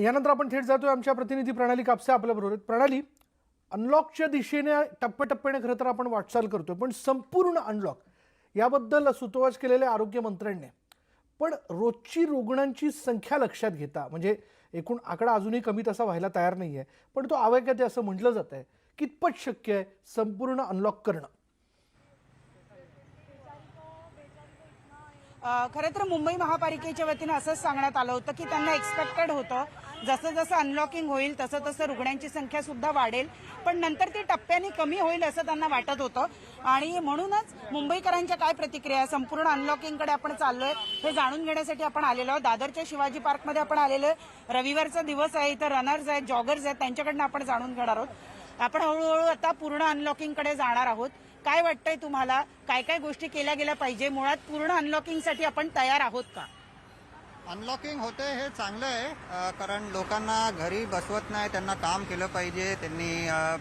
आणि यानंतर आपण थेट जातोय. आमच्या प्रतिनिधी प्रणाली कापसे आपल्याबरोबर प्रणाली अनलॉकच्या दिशेने टप्प्याटप्प्याने खरं तर आपण वाटचाल करतोय पण संपूर्ण अनलॉक याबद्दल सुतोवाच केलेले आरोग्यमंत्र्यांनी पण रोजची रुग्णांची संख्या लक्षात घेता म्हणजे एकूण आकडा अजूनही कमी तसा व्हायला तयार नाही आहे पण तो आवेगात आहे असं म्हटलं जात आहे. कितपत शक्य आहे संपूर्ण अनलॉक करणं? खरं तर मुंबई महापालिकेच्या वतीनं असंच सांगण्यात आलं होतं की त्यांना एक्सपेक्टेड होतं जसं जसं अनलॉकिंग होईल तसं तसं रुग्णांची संख्या सुद्धा वाढेल. पण नंतर ती टप्प्याने कमी होईल असं त्यांना वाटत होतं. आणि म्हणूनच मुंबईकरांच्या काय प्रतिक्रिया? आहे? संपूर्ण अनलॉकिंगकडे आपण चाललोय. हे जाणून घेण्यासाठी आपण आलेलो आहोत. दादरच्या शिवाजी पार्कमध्ये आपण आलेलो आहे. रविवारचा दिवस आहे. इथं रनर्स आहेत जॉगर्स आहेत. त्यांच्याकडनं आपण जाणून घेणार आहोत. आपण हळूहळू आता पूर्ण अनलॉकिंगकडे जाणार आहोत. काय वाटतंय तुम्हाला? काय काय गोष्टी केल्या गेल्या पाहिजे? मुळात पूर्ण अनलॉकिंगसाठी आपण तयार आहोत का? अनलॉकिंग होते हे चांगलं आहे कारण लोकांना घरी बसवत नाही त्यांना काम केलं पाहिजे त्यांनी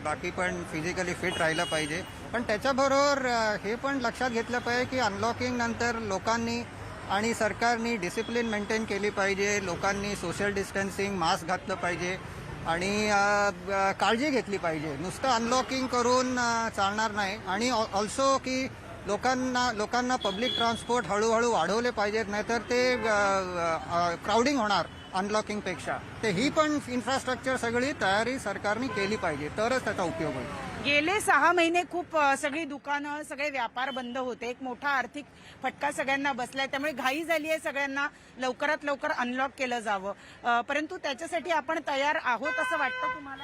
बाकी पण फिजिकली फिट राहिलं पाहिजे. पण त्याच्याबरोबर हे पण लक्षात घेतलं पाहिजे की अनलॉकिंग नंतर लोकांनी आणि सरकारनी डिसिप्लिन मेंटेन केली पाहिजे लोकांनी सोशल डिस्टन्सिंग मास्क घातलं पाहिजे आणि काळजी घेतली पाहिजे. नुसतं अनलॉकिंग करून चालणार नाही. आणि ऑल्सो की लोकांना लोकांना पब्लिक ट्रान्सपोर्ट हळूहळू वाढवले पाहिजेत नाहीतर ते क्राऊडिंग होणार अनलॉकिंगपेक्षा ते ही पण इन्फ्रास्ट्रक्चर सगळी तयारी सरकारने केली पाहिजे तरच त्याचा उपयोग होईल. गेले सहा महिने खूप सगळी दुकानं सगळे व्यापार बंद होते. एक मोठा आर्थिक फटका सगळ्यांना बसलाय. त्यामुळे घाई झाली आहे सगळ्यांना लवकरात लवकर अनलॉक केलं जावं. परंतु त्याच्यासाठी आपण तयार आहोत असं वाटतं तुम्हाला?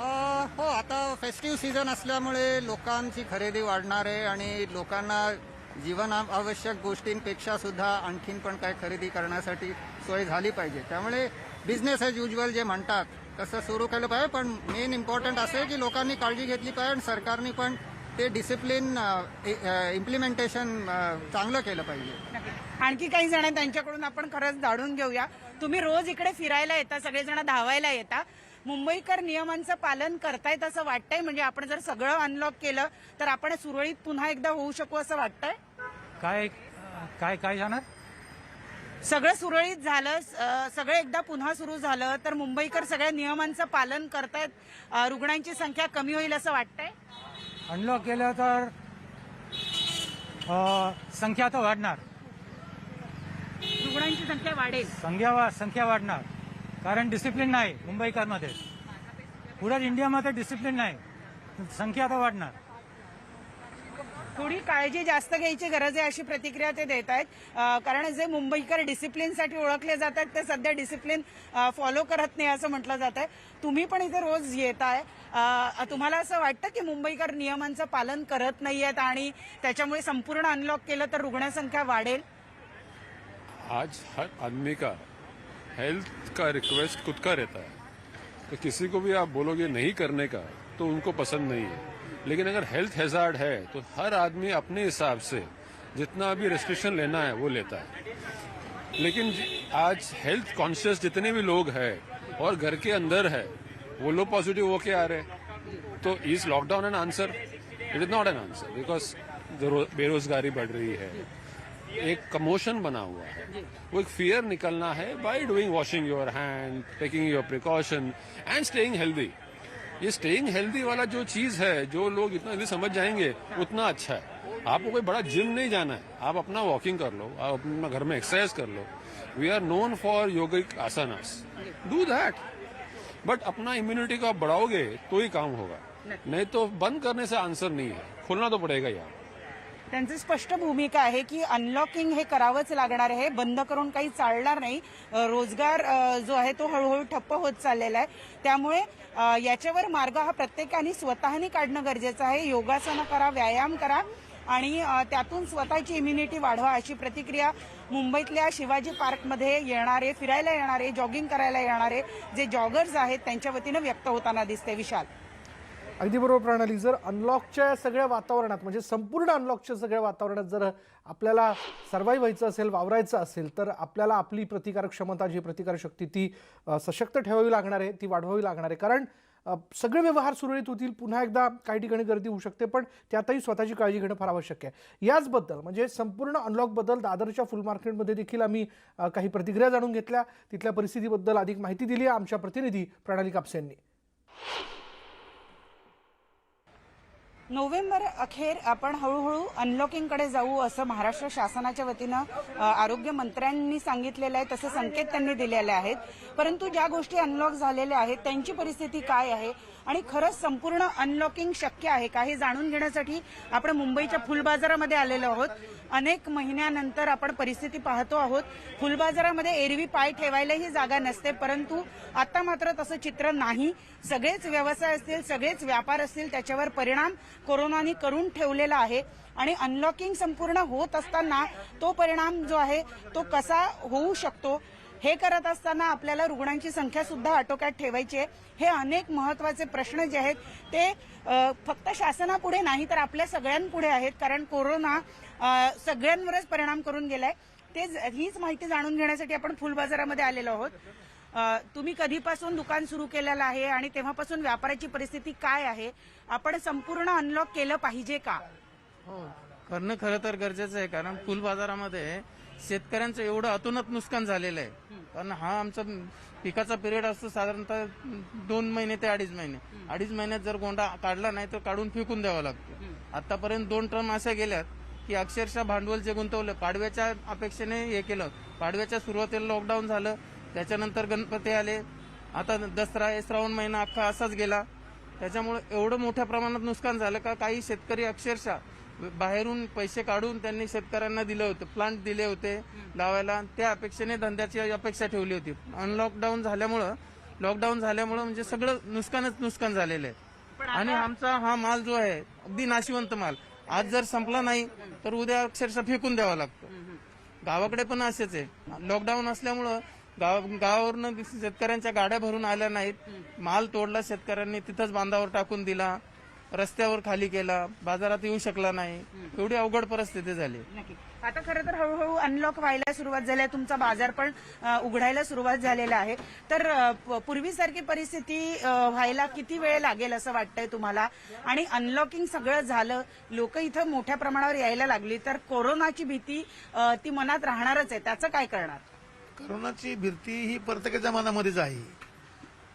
हो आता फेस्टिव्ह सीझन असल्यामुळे लोकांची खरेदी वाढणार आहे आणि लोकांना जीवन आवश्यक गोष्टींपेक्षा सुद्धा आणखीन पण काय खरेदी करण्यासाठी सोय झाली पाहिजे. त्यामुळे बिझनेस एज युजल जे म्हणतात तसं सुरू केलं पाहिजे. पण मेन इम्पॉर्टंट असं आहे की लोकांनी काळजी घेतली पाहिजे आणि सरकारने पण ते डिसिप्लिन इम्प्लिमेंटेशन चांगलं केलं पाहिजे. आणखी काही जण त्यांच्याकडून आपण खरंच जाणून घेऊया. तुम्ही रोज इकडे फिरायला येता सगळेजण धावायला येता. मुंबईकर नियमांचं पालन करतायत असं वाटतंय? म्हणजे आपण जर सगळं अनलॉक केलं तर आपण सुरळीत पुन्हा एकदा होऊ शकू असं वाटतंय? काय काय काय जाणार? सगळं सुरळीत झालं सगळं एकदा पुन्हा सुरू झालं तर मुंबईकर सगळ्या नियमांचं पालन करतायत. रुग्णांची संख्या कमी होईल असं वाटतंय? अनलॉक केलं तर संख्या तर वाढणार. रुग्णांची संख्या वाढेल. संख्या वा संख्या वाढणार. कारण डिसिप्लिन नाही मुंबईकरमध्ये. पुऱ्या इंडियामध्ये डिसिप्लिन नाही. संख्या तर वाढणार. थोडी काळजी जास्त घ्यायची गरज आहे अशी प्रतिक्रिया ते देत आहेत. कारण जे मुंबईकर डिसिप्लिनसाठी ओळखले जातात ते सध्या डिसिप्लिन फॉलो करत नाही असं म्हटलं जात आहे. तुम्ही पण इथे रोज येत आहे तुम्हाला असं वाटतं की मुंबईकर नियमांचं पालन करत नाहीयेत आणि त्याच्यामुळे संपूर्ण अनलॉक केलं तर रुग्णसंख्या वाढेल? आज हर आदमी का हेल्थ का रिक्वेस्ट खुद का रहता है। तो किसी को भी आप बोलोगे नहीं करने का तो उनको पसंद नहीं है। लेकिन अगर हेल्थ हैजार्ड है तो हर आदमी अपने हिसाब से जितना भी रेस्ट्रिक्शन लेना है, वो लेता है। लेकिन आज हेल्थ कॉन्शियस जितने भी लोग हैं, और घर के अंदर है, वो लोग पॉजिटिव होके आ रहे हैं। तो is lockdown an answer it is not an answer because बेरोजगारी बढ़ रही है। एक कमोशन बना हुआ है। वो एक फियर निकलना है by doing washing your hand taking your precaution and staying healthy ये स्टेइंग हेल्दी वाला जो चीज़ है जो लोग इतना जल्दी समझ जाएँगे उतना अच्छा है। आपको कोई बड़ा जिम नहीं जाना है। आप अपना वॉकिंग कर लो आप अपना घर में एक्सरसाइज कर low. We are known for yogic asanas do that but Apna immunity को आप बढ़ाओगे तो ही काम होगा। नहीं तो बंद करने से आंसर नहीं है। खोलना तो पड़ेगा ही आप त्यांची स्पष्ट भूमिका आहे की अनलॉकिंग हे करावंच लागणार आहे. बंद करून काही चालणार नाही. रोजगार जो आहे तो हळूहळू ठप्प होत चाललेला आहे. त्यामुळे याच्यावर मार्ग हा प्रत्येकाने स्वतःने काढणं गरजेचं आहे. योगासनं करा व्यायाम करा आणि त्यातून स्वतःची इम्युनिटी वाढवा अशी प्रतिक्रिया मुंबईतल्या शिवाजी पार्कमध्ये येणारे फिरायला येणारे जॉगिंग करायला येणारे जे जॉगर्स आहेत त्यांच्या वतीनं व्यक्त होताना दिसते विशाल. अगदी बरोबर प्रणाली. जर अनलॉकच्या सगळ्या वातावरणात म्हणजे संपूर्ण अनलॉकच्या सगळ्या वातावरणात जर आपल्याला सर्वाईव्ह व्हायचं असेल वावरायचं असेल तर आपल्याला आपली प्रतिकारक क्षमता जी प्रतिकारक शक्ती ती सशक्त ठेवावी लागणार आहे ती वाढवावी लागणार आहे. कारण सगळे व्यवहार सुरळीत होतील पुन्हा एकदा काही ठिकाणी गर्दी होऊ शकते पण त्यातही स्वतःची काळजी घेणं फार आवश्यक आहे. याचबद्दल म्हणजे संपूर्ण अनलॉकबद्दल दादरच्या फुल मार्केटमध्ये देखील आम्ही काही प्रतिक्रिया जाणून घेतल्या. तिथल्या परिस्थितीबद्दल अधिक माहिती दिली आहे आमच्या प्रतिनिधी प्रणाली कापसे यांनी. नोव्हेंबर अखेर आपण हळूहळू अनलॉकिंगकडे जाऊ असं महाराष्ट्र शासनाच्या वतीनं आरोग्य मंत्र्यांनी सांगितलेलं आहे तसे संकेत त्यांनी दिलेले आहेत. परंतु ज्या गोष्टी अनलॉक झालेल्या आहेत त्यांची परिस्थिती काय आहे? आणि खरंच संपूर्ण अनलॉकिंग शक्य आहे का? हे जाणून घेण्यासाठी आपण मुंबईच्या फुलबाजारामध्ये आलेलो आहोत. अनेक महिन्यानंतर आपण परिस्थिती पाहतो आहोत. फुलबाजारामध्ये एरवी पाय ठेवायलाही जागा नसते परंतु आता मात्र तसं चित्र नाही. सगळेच व्यवसाय असतील सगळेच व्यापार असतील त्याच्यावर परिणाम कोरोनाने करून ठेवलेला आहे. आणि अनलॉकिंग संपूर्ण होत असताना तो परिणाम जो आहे तो कसा होऊ शकतो? हे करत असताना आपल्याला रुग्णांची संख्या सुद्धा आटोक्यात ठेवायची आहे. हे अनेक महत्त्वाचे प्रश्न जे आहेत ते फक्त शासनापुढे नाही तर आपल्या सगळ्यांपुढे आहेत. कारण कोरोना सगळ्यांवरच परिणाम करून गेलाय. ते हीच माहिती जाणून घेण्यासाठी आपण फुल बाजारामध्ये आलेलो आहोत. तुम्ही कधीपासून दुकान सुरू केलेलं आहे आणि तेव्हापासून व्यापाराची परिस्थिती काय आहे? आपण संपूर्ण अनलॉक केलं पाहिजे का? हो. करणं खरं तर गरजेचं आहे कारण फुल बाजारामध्ये शेतकऱ्यांचं एवढं अतोनात नुकसान झालेलं आहे. कारण हा आमचा पिकाचा पिरियड असतो साधारणतः दोन महिने ते अडीच महिने. अडीच महिन्यात जर गोंडा काढला नाही तर काढून फेकून द्यावा लागतो. आतापर्यंत दोन टर्म अशा गेल्यात की अक्षरशः भांडवल जे गुंतवलं पाडव्याच्या अपेक्षेने हे केलं. पाडव्याच्या सुरुवातीला लॉकडाऊन झालं त्याच्यानंतर गणपती आले. आता दसरा हे श्रावण महिना अख्खा असाच गेला. त्याच्यामुळे एवढं मोठ्या प्रमाणात नुकसान झालं का काही शेतकरी अक्षरशः बाहेरून पैसे काढून त्यांनी शेतकऱ्यांना दिले होते प्लांट दिले होते लावायला. त्या अपेक्षेने धंद्याची अपेक्षा ठेवली होती. अनलॉकडाऊन झाल्यामुळं लॉकडाऊन झाल्यामुळं म्हणजे सगळं नुकसानच नुकसान झालेलं आहे. आणि आमचा हा माल जो आहे अगदी नाशिवंत माल आज जर संपला नाही तर उद्या अक्षरशः फेकून द्यावा लागतो. गावाकडे पण असेच आहे. लॉकडाऊन असल्यामुळं गाव गावावरनं शेतकऱ्यांच्या गाड्या भरून आल्या नाहीत. माल तोडला शेतकऱ्यांनी तिथंच बांधावर टाकून दिला. रस्त्यावर खाली केला बाजारात येऊ शकला नाही. एवढी अवघड परिस्थिती झाली. नक्की. आता खरं तर हळूहळू अनलॉक व्हायला सुरुवात झाली आहे. तुमचा बाजार पण उघडायला सुरुवात झालेला आहे. तर पूर्वीसारखी परिस्थिती व्हायला किती वेळ लागेल असं वाटतंय तुम्हाला? आणि अनलॉकिंग सगळं झालं लोक इथं मोठ्या प्रमाणावर यायला लागली तर कोरोनाची भीती ती मनात राहणारच आहे. त्याचं काय करणार? करोनाची भीती ही प्रत्येकाच्या मनामध्येच आहे.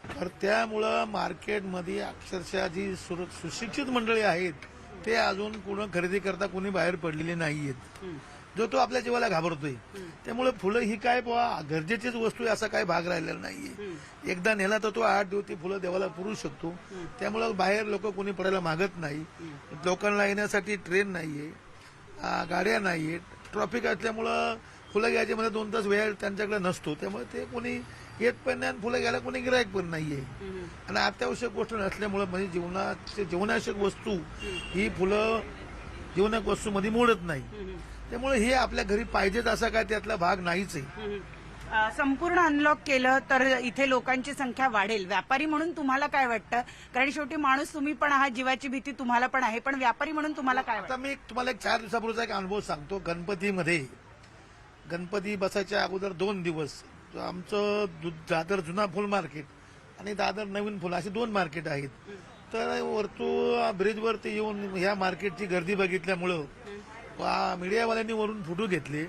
तर त्यामुळं मार्केटमध्ये अक्षरशः जी सुर- सुशिक्षित मंडळी आहेत ते अजून कुणं खरेदी करता कोणी बाहेर पडलेले नाहीयेत. जो तो आपल्या जीवाला घाबरतोय. त्यामुळे फुलं ही काय बुवा गरजेचीच वस्तू आहे असा काही भाग राहिलेला नाहीये. एकदा नेला तर तो आठ दिवस ती फुलं देवाला पुरू शकतो. त्यामुळं बाहेर लोक कोणी पडायला मागत नाही. लोकांना येण्यासाठी ट्रेन नाहीये गाड्या नाहीयेत. ट्रॉफिक असल्यामुळं फुलं घ्यायचे म्हणजे दोन तास वेळ त्यांच्याकडे नसतो. त्यामुळे ते कोणी येत पण नाही आणि फुलं घ्यायला कोणी गिरायक पण नाहीये. आणि अत्यावश्यक गोष्ट नसल्यामुळं म्हणजे जीवनाचे जीवनावश्यक वस्तू ही फुलं जीवनाक वस्तूमध्ये मोडत नाही. त्यामुळे हे आपल्या घरी पाहिजेत असा काय त्यातला भाग नाहीच आहे. अ, संपूर्ण अनलॉक केलं तर इथे लोकांची संख्या वाढेल. व्यापारी म्हणून तुम्हाला काय वाटतं? कारण शेवटी माणूस तुम्ही पण आहात जीवाची भीती तुम्हाला पण आहे पण व्यापारी म्हणून तुम्हाला काय वाटतं? आता मी एक तुम्हाला एक चार दिवसापूर्वीचा एक अनुभव सांगतो. गणपतीमध्ये गणपती बसायच्या अगोदर दोन दिवस आमचं दु- दादर जुना फुल मार्केट आणि दादर नवीन फुल असे दोन मार्केट आहेत. तर वरतू ब्रिजवरती येऊन ह्या मार्केटची गर्दी बघितल्यामुळं वा- मीडियावाल्यांनी वरून फोटो घेतले.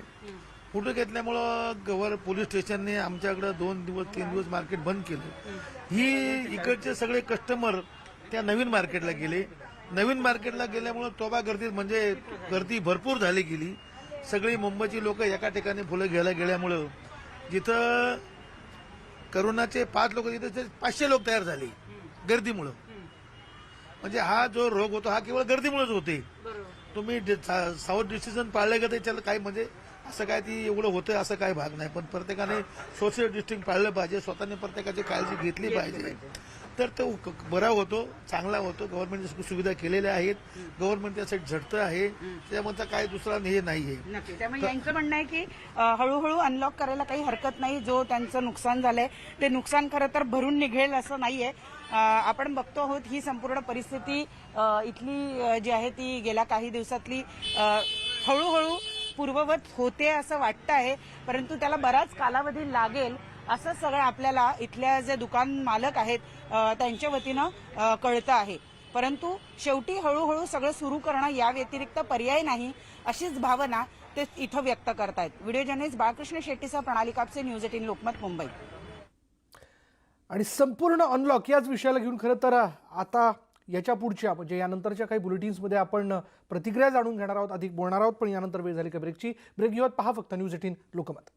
फोटो घेतल्यामुळं गवर पोलीस स्टेशनने आमच्याकडे दोन दिवस तीन दिवस मार्केट बंद केलं. ही इकडचे सगळे कस्टमर त्या नवीन मार्केटला गेले. नवीन मार्केटला गेल्यामुळं तोबा गर्दीत म्हणजे गर्दी भरपूर झाली गेली. सगळी मुंबईची लोक एका ठिकाणी फुलं घ्यायला गेल्यामुळं जिथं करोनाचे पाच लोक तिथे पाचशे लोक तयार झाले गर्दीमुळं. म्हणजे हा जो रोग होतो हा केवळ गर्दीमुळेच होते. तुम्ही साऊथ डिसिजन पाळले का त्याच्याला काय म्हणजे असं काय ती एवढं होतं असं काय भाग नाही. पण प्रत्येकाने सोशल डिस्टिंग पाळलं पाहिजे स्वतःने प्रत्येकाची काळजी घेतली पाहिजे. तर तो क- बरा होतो चांगला होतो. गव्हर्नमेंटने सुविधा केलेल्या आहेत. गव्हर्नमेंट त्यासाठी झटतं आहे. त्यामध्ये काय दुसरा हे नाहीये. आहे त्यामुळे यांचं म्हणणं आहे की हळूहळू अनलॉक करायला काही हरकत नाही. जो त्यांचं नुकसान झालंय ते नुकसान खरं तर भरून निघेल असं नाहीये. आपण बघतो आहोत ही संपूर्ण परिस्थिती इथली जी आहे ती गेल्या काही दिवसातली हळूहळू पूर्ववत होते असं वाटतं आहे परंतु त्याला बराच कालावधी लागेल. असं सगळं आपल्याला इथल्या जे दुकान मालक आहेत त्यांच्या वतीनं कळतं आहे. परंतु शेवटी हळूहळू सगळं सुरू करणं या व्यतिरिक्त पर्याय नाही अशीच भावना ते इथं व्यक्त करतायत. व्हिडिओ जर्नलिस्ट बाळकृष्ण शेट्टीसह प्रणाली कापसे न्यूज एटीन लोकमत मुंबई. आणि संपूर्ण अनलॉक याच विषयाला घेऊन खरं तर आता याच्या पुढच्या म्हणजे यानंतरच्या काही बुलेटिन्समध्ये आपण प्रतिक्रिया जाणून घेणार आहोत अधिक बोलणार आहोत पण यानंतर वेळ झाली का ब्रेकची ब्रेक घेऊयात पहा फक्त न्यूज एटीन लोकमत.